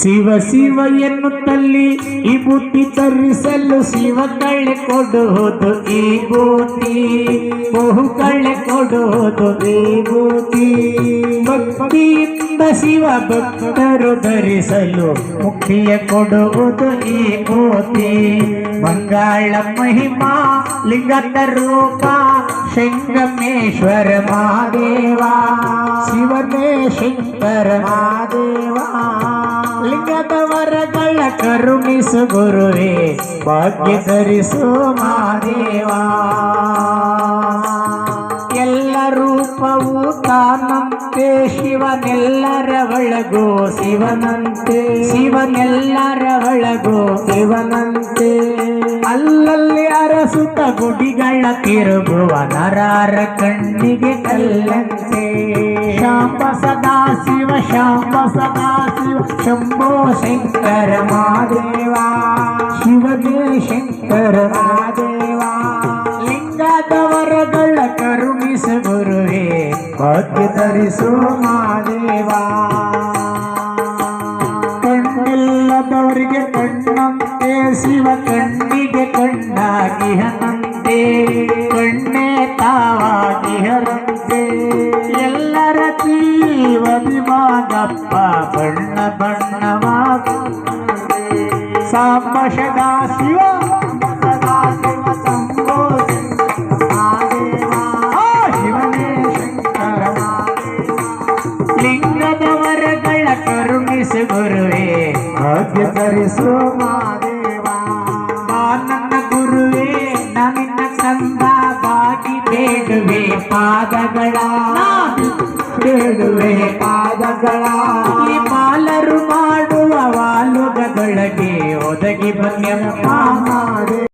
ಶಿವ ಶಿವ ಎನ್ನುತ್ತಲ್ಲಿ ಈ ಬುದ್ಧಿ ತರಿಸಲು ಶಿವ ಕಳ್ಳೆ ಕೊಡುವುದು ಈ ಬೂತಿ ಬಹು ಕಳ್ಳೆ ಕೊಡುವುದು ಈ ಬೂತಿ ಭಕ್ತಿಯಿಂದ ಶಿವ ಭಕ್ತರು ಧರಿಸಲು ಮುಕ್ತಿಯ ಕೊಡುವುದು ಈ ಕೋತಿ ಬಂಗಾಳ ಮಹಿಮಾ, ಲಿಂಗದ ರೂಪ, ಶಂಗಮೇಶ್ವರ ಮಹಾದೇವ. ಶಿವನೇ ಶಂಕರ ಮಹಾದೇವ. ಲಿಂಗದ ವರಗಳ ಕರುಣಿಸು ಗುರುವೇ ಭಾಗ್ಯ ಧರಿಸು ಮಹಾದೇವ. ಎಲ್ಲ ರೂಪವು ತಾನಂತೆ ಶಿವನೆಲ್ಲರ ಒಳಗೋ ಶಿವನಂತೆ. ಶಿವನೆಲ್ಲರ ಒಳಗೋ ಶಿವನಂತೆ. ಅಲ್ಲಲ್ಲಿ ಅರಸುತ್ತ ಗುಡಿಗಳ ತಿರುಗುವ ನರಾರ ಕಣ್ಣಿಗೆ ಕಲ್ಲಂತೆ. ಶಾಂಬ ಸದಾ ಶಿವ ಶಾಂಬ ಸದಾ ಶಿವ, ಶಂಭೋ ಶಂಕರ ಮಹಾದೇವ. ಶಿವದೇ ಶಂಕರ ಮಹಾದೇವ. ಲಿಂಗದವರಗಳ ಕರುಣಿಸ ಗುರುವೇ, ಭಾಗ್ಯ ಧರಿಸು ಮಾದೇವ ಶಿವ ಹನಂತೆ ಕಣ್ಣೆ ತಾವಾಗಿ ಹರಂತೆ ಎಲ್ಲರ ಜೀವದಿ ಮಾಗಪ್ಪ ಬಣ್ಣ ಬಣ್ಣವಾಗ ಸಾಂಬ ಸದಾ ಶಿವ ಸದಾ ಶಿವ ಶಂಭೋ ಮಹಾದೇವ. ಆ ಶಿವನೇ ಶಂಕರ ಲಿಂಗದ ವರಗಳ ಕರುಣಿಸು ಗುರುವೇ ಭಾಗ್ಯ ಧರಿಸು ಮಾದೇವ. ಬಾಗಿ ಬೇಡುವೆ ಪಾದಗಳ ಬೇಡುವೆ ಪಾದಗಳ ಈ ಬಾಲರು ಮಾಡುವ ವಾಲುಗದೊಳಗೆ ಒದಗಿ ಬನ್ಯಪ್ಪ